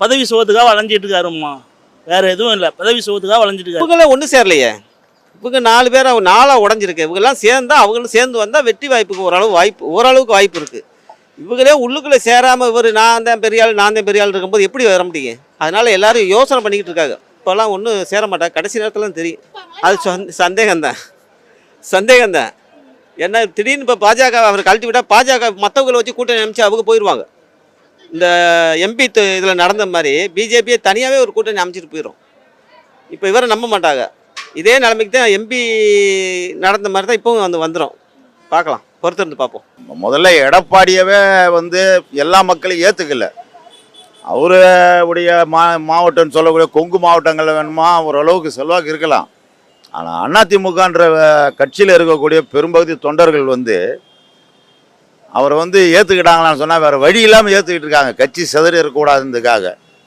பதவி சுகத்துக்காக வளைஞ்சிட்டு இருக்காரும்மா. வேற எதுவும் இல்லை. பதவி சுகத்துக்காக வளைஞ்சிட்டு இருக்காரு. இவங்களே ஒன்றும் சேரலையே. இவங்க நாலு பேர் நாளாக உடஞ்சிருக்கு. இவங்கெல்லாம் சேர்ந்தா அவங்களும் சேர்ந்து வந்தால் வெற்றி வாய்ப்புக்கு ஓரளவு வாய்ப்பு ஓரளவுக்கு வாய்ப்பு இருக்குது இவங்களே உள்ளுக்குள்ளே சேராமல் இவர் நான் தான் பெரிய ஆள் நான் தான் பெரிய ஆள் இருக்கும்போது எப்படி வர முடியும்? அதனால் எல்லாரும் யோசனை பண்ணிக்கிட்டு இருக்காங்க. இப்போல்லாம் ஒன்றும் சேர மாட்டாங்க. கடைசி நேரத்துலாம் தெரியும். அது சொந்த- சந்தேகம்தான் சந்தேகம்தான் ஏன்னா திடீர்னு இப்போ பாஜக அவர் கழட்டி விட்டால் பாஜக மற்றவங்களை வச்சு கூட்டணி அமைச்சு அவங்க போயிடுவாங்க இந்த எம்பி இதில் நடந்த மாதிரி பிஜேபியை தனியாகவே ஒரு கூட்டணி அமைச்சிட்டு போயிடும் இப்போ இவரை நம்ப மாட்டாங்க. இதே நிலைமைக்கு தான் எம்பி நடந்த மாதிரி தான் இப்போவும் வந்து வந்துடும் பார்க்கலாம். பொறுத்திருந்து பார்ப்போம். முதல்ல எடப்பாடியவே வந்து எல்லா மக்களையும் ஏற்றுக்கல அவரு உடைய மா மாவட்டம்னு சொல்லக்கூடிய கொங்கு மாவட்டங்களில் வேணுமா ஓரளவுக்கு செல்வாக்கு இருக்கலாம். ஆனால் அதிமுகன்ற கட்சியில் இருக்கக்கூடிய பெரும்பகுதி தொண்டர்கள் வந்து அவரை வந்து ஏற்றுக்கிட்டாங்களான்னு சொன்னால் வேறு வழி இல்லாமல் ஏற்றுக்கிட்டு இருக்காங்க. கட்சி சிதறி இருக்கக்கூடாதுன்றதுக்காக.